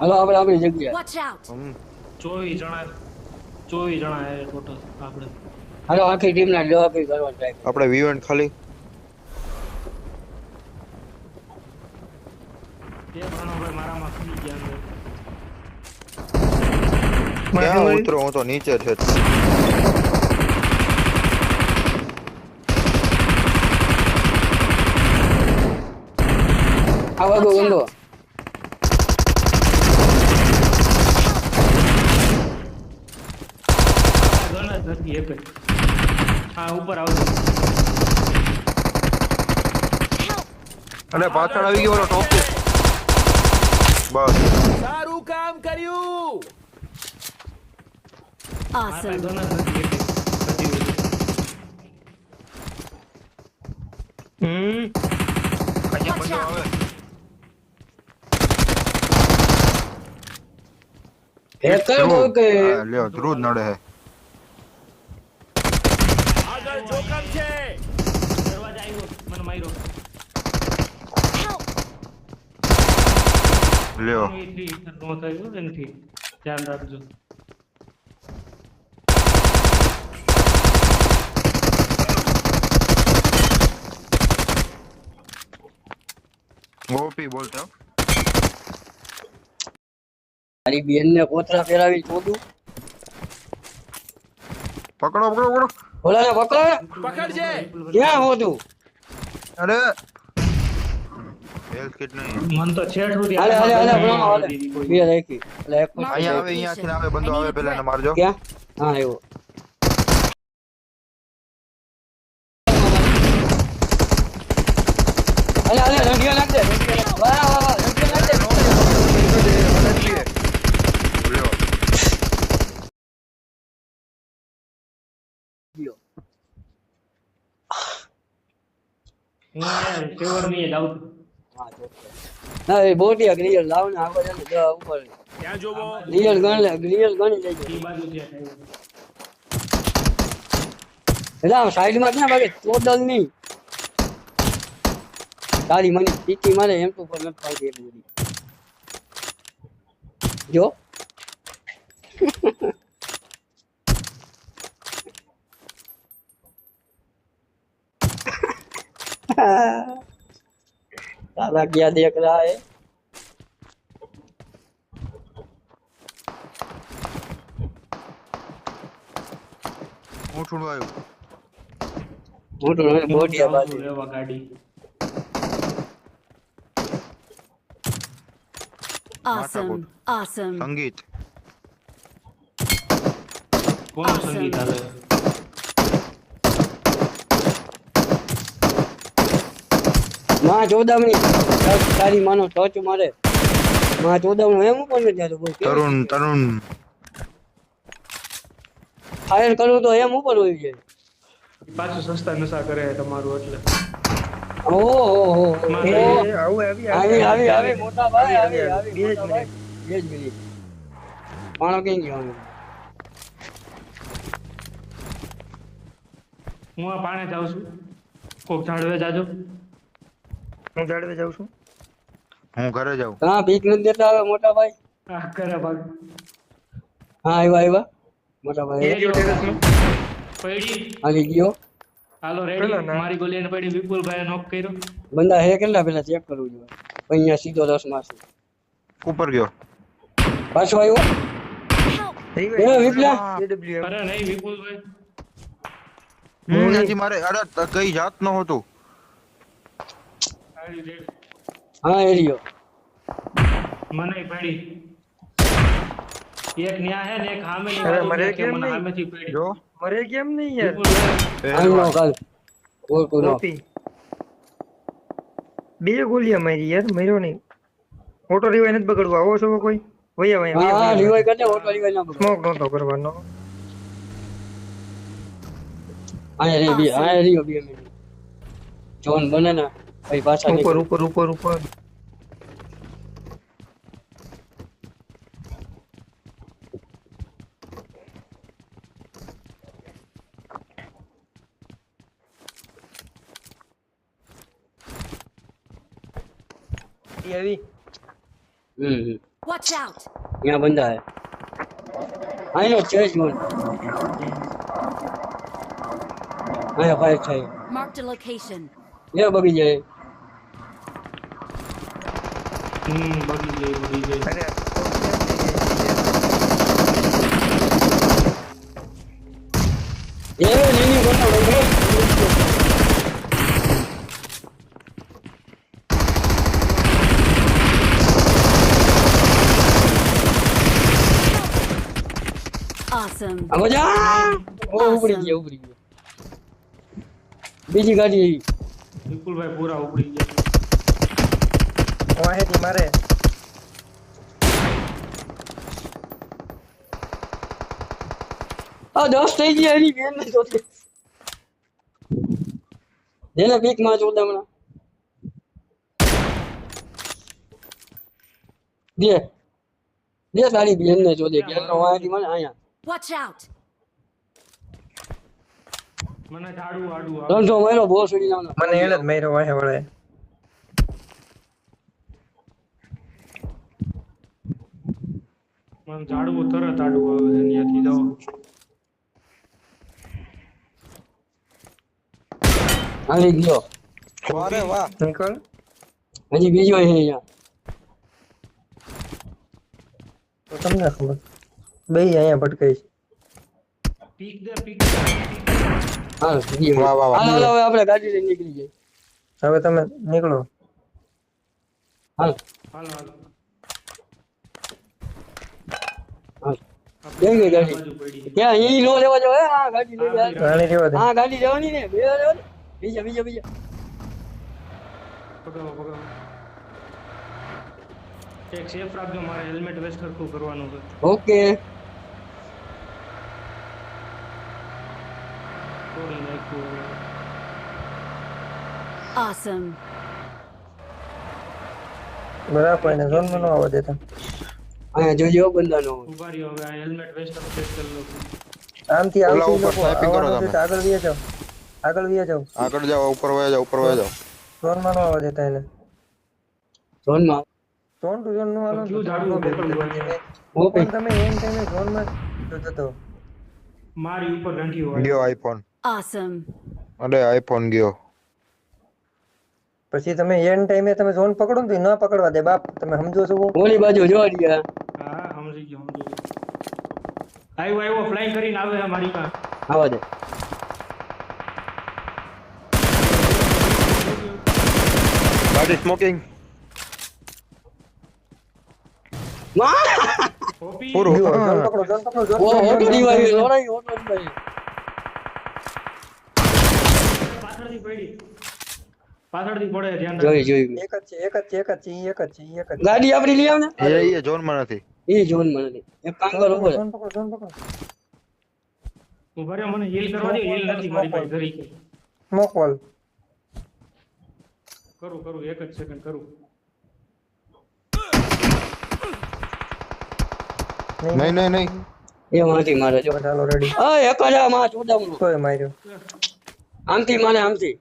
હાલો આપણે આપણી જગ્યા. ચોવીસ જણા ચોવીસ જણા એ ટોટલ આપણે. હાલો આખી ટીમના જવાબી કરવા ટ્રાય આપણે વિવેન્ટ ખાલી. તે પ્રણવભાઈ મારામાં ખુલી ગયા ક્યાં ઉતરો? હું તો નીચે છે. આવા ગંદો આ ગણ જ નથી એક જ હા ઉપર આવજો અને પાછળ આવી ગયો ટોપ ટોપી. બસ. સારું કામ કર્યું. જ. હમ. અહીંયા Watch આવે. એક કે લ્યો ધ્રુવ નડે હે. આગળ જોખમ છે. દરવાજા આવ્યો મને માર્યો. લ્યો. એથી નો થયો એનથી. ધ્યાન રાખજો. ગોપી બોલતો મારી બેન ને કોથળા પહેરાવી ચોદું પકડો પકડો પકડો. ઓલા ને પકડો. પકડજે. ક્યાં હો તું? અરે. હેલ્થ કિટ નહીં. મન તો છેડ સુધી હાલે હાલે હાલે બ્રો હાલે. બે રાખી. એટલે એક અહીંયા આવે અહીંયા થી આવે બંદો આવે પહેલા ને મારજો. ક્યાં? હા આવ્યો હાલે હાલે રંગીયા નાખ દે રંગીયા નાખ. વાહ વાહ વાહ રંગીયા નાખ દે લ્યો ગયો. હું યાર ફેવરની જ આવતો હા, ચોક્કસ. ના એ બોટિયા ગ્રીયલ લાવ ને આગળ એને દવા ઉપર ત્યાં જોવો ગ્રીયલ ગણ લે ગ્રીયલ ગણી લેજો એ બાજુ છે આવ્યો. એટલે આમ સાઈડમાં ક્યાં ભાગે ટોટલ નહીં તારી મને પીટી મારે એમ તો પર નથી પાડતી એટલી બધી જો तारा क्या देख रहा है હું છોડવાયું मोटू ने बोटिया હું बाजी જાઉં છું લેવા ગાડી Awesome. Awesome. સંગીત કોનું Awesome. સંગીત હાલે માં ચોદામણી તારી માનો ટચ મારે માં ચોદામણું એમ પણ નથી થતું બોલ? તરુણ તરુણ ફાયર કરું તો એમ ઉપર હોય છે પાછું સસ્તા નશા કરે તમારું એટલે ઓહો હો હો આવી આવી આવી મોટા ભાઈ આવી આવી મોટા ભાઈ બે જ મિનિટ માણો કઈ ગયો હું આ પાણે જાઉં છું કોક ઝાડવે જાજો હું જાડવે જાઉં છું? હું ઘરે જાઉં. હા ભીખ નથી દેતા હવે મોટા ભાઈ. હા કરે ભાગ. હા આવ્યા આવ્યા. મોટા ભાઈ. એ જો પડી. હાલી ગયો. હાલો રેડી. મારી ગોલી એને પડી વિપુલભાઈ નોક કર્યો. બંદા હે કેટલા પેલા? ચેક કરવું જોઈએ. અહીંયા સીધો રસ મારશે. ઉપર ગયો. પાછો આવ્યો? એ વિપલા. અરે નહીં વિપુલભાઈ. હું નથી મારે અરે કઈ જાત ન હતું. હાલી રેડી. હા મને પડી. એક ન્યા હે ને એક હામે ની અરે, મરે કેમ નહીં? હામે થી પડી. જો મરે કેમ નહીં યાર? હાલ નો કાલ ઓળખું નો બે ગોલીયા મારી યાર મર્યો નહીં. ઓટો રિવાઈ નથી બગડવું. આવો છો કોઈ? વયા હા હા રિવાઈ કરને ઓટો રિવાઈ ના બગડે. સ્મોક નતો કરવાનો. અહીંયા રે બી અહીંયા રહ્યો બી જોન બને ને. પછી પાછા ઉપર નીકળે. ઉપર ઉપર ઉપર આવી હમ હમ Watch out! यहाँ बंदा है आई नो चेस वन आया फाइव चाहिए Marked a location. ये बगी जाए હમ બીજી ગાડી આવી. વિપુલભાઈ પૂરા ઉપડી ગયા. વાહેથી મારે આ દસ થઈ ગયા એની બેન ને જોતી જેને પીકમાં જોતા હમણાં દે દે તારી બેન ને જોડે કે તો વાંથી મને આયા Watch out! મને ઝાડુ આડું ત્રણસો માર્યો સુડી નામ મને એને જ માર્યો વાહે વળે મને ઝાડવું તરત આડું આવે છે ત્યાંથી જાઓ. હાલી ગયો. અરે વાહ. નીકળ હજી બીજો છે અહીંયા. તો તમને ખબર. બે અહીંયા ભટકાઈ છે. પીક દે પીક દે. વાહ, વાહ, વાહ. હાલ હવે આપણે ગાડી લઈને નીકળી જઈએ. હવે તમે નીકળો. હાલ. હાલો હાલો. હાલ કેમ ગઈ ગાડી બાજુ પડી ક્યાં અહીં નો લેવા જાવ હે? હા ગાડી લઈ જાય રાણી રેવા દે હા ગાડી લેવાની ને બે લેવા દે. બીજા બીજા બીજા પકડો પકડો એક સેફ રાખજો મારે હેલ્મેટ વેસ્ટ સરખું કરવાનું છે ઓકે તોડી નાખ્યું હવે. Awesome. બરાબર એને ઝોનમાં ન આવવા દેતા અહીંયા જોજો બંદાનો. ઊભા રહ્યો હવે આ હેલ્મેટ વેસ્ટ ચેક કરી લો આમથી આવતી ઉપર લોકો કરો તમે. આગળ વિયા જાઓ. આગળ વિયા જાઓ. આગળ જાઓ ઉપર વયા જાઓ ઉપર વયા જાઓ. ઝોનમાં નો આવવા દેતા એને. ઝોનમાં ઝોન ટુ ઝોન નો આલો ક્યુ ઝાડુ? ઓકે પણ તમે એમ ટાઈમે ઝોનમાં જ જતો મારી ઉપર ગાંઠી હોય. ગયો આઈફોન ઓસમ અરે આઈફોન ગયો. પછી તમે એન ટાઈમે તમે ઝોન પકડો ને તો ન પકડવા દે બાપ. તમે સમજો છો? ઓલી બાજુ જોવા ગયા હા ગયો સમજી આવ્યો આવ્યો ફ્લાઇંગ કરીને આવે છે મારી પાસે. આવો દે. ગાડી સ્મોકિંગ પૂરું ઓ ઓટો ઝોન લોરાઈ ઓટો પાછળથી પડી. પાછળથી પડે ધ્યાન જોઈ જોઈ એક જ છે એક જ છે એક જ છે એક જ છે એક જ ગાડી આપણી લઈ આવ ને. એ એ ઝોનમાં નથી. એ જોન મને એક કામ કરો ઉપર ઝોન પકડો ઝોન પકડો. ઊભા મને હીલ કરવા દે હીલ નથી મારી પાસે ઘરી કે. સ્મોક કરું કરું એક જ સેકન્ડ કરું. નહીં નહીં નહીં એ માંથી મારે જો ચાલો રેડી આ એક માં ચોદામણું તોય માર્યો. આમથી માને આમથી.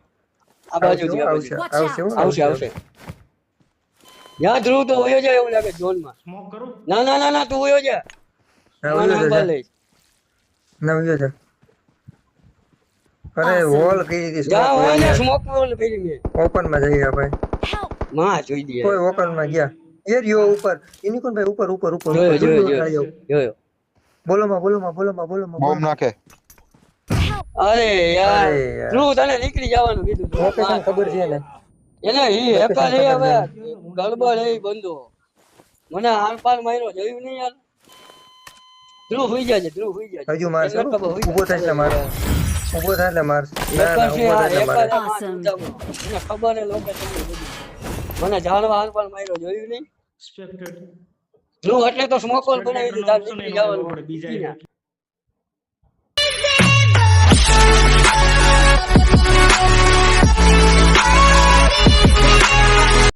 આ આવશે બાજુ આવશે. આવશે આવશે. યા ધ્રુવ તો વયો જાય એવું લાગે ઝોનમાં. સ્મોક કરું? ના ના ના ના તું વયો જા. અરે વોલ કરી દીધી જા વયો સ્મોક સ્મોક વોલ ફેરી મે ઓપનમાં જઈએ ભાઈ માં જોઈ દે. કોઈ ઓપનમાં ગયા. એ રહ્યો ઉપર. એની કોણ ભાઈ ઉપર ઉપર ઉપર જોયો જોયો દૂર દૂર જોયો બોલો માં બોલો માં બોલો માં બોલો માં બોમ્બ નાખે. અરે યાર ધ્રુવ તને નીકળી જવાનું કીધું ખબર છે ને એને. ગડબડ એ બંધો. મને હાર પાર માર્યો જોયું નહીં યાર? ધ્રુવ હોઈ જાય ધ્રુવ હોઈ જાય હજુ માર ઊભો થાય એટલે માર ઊભો થાય એટલે માર ના ના એક જ છે ઊભો આ, થાય એટલે એક જ મારે. આ માં Awesome. જુદામાં. એને ખબર હે લોકો મને જાણવા હારપાર માર્યો જોયું નહીં? ધ્રુવ એટલે તો સ્મોકર બનાવી દીધા જીતી જવાનું. બીજા.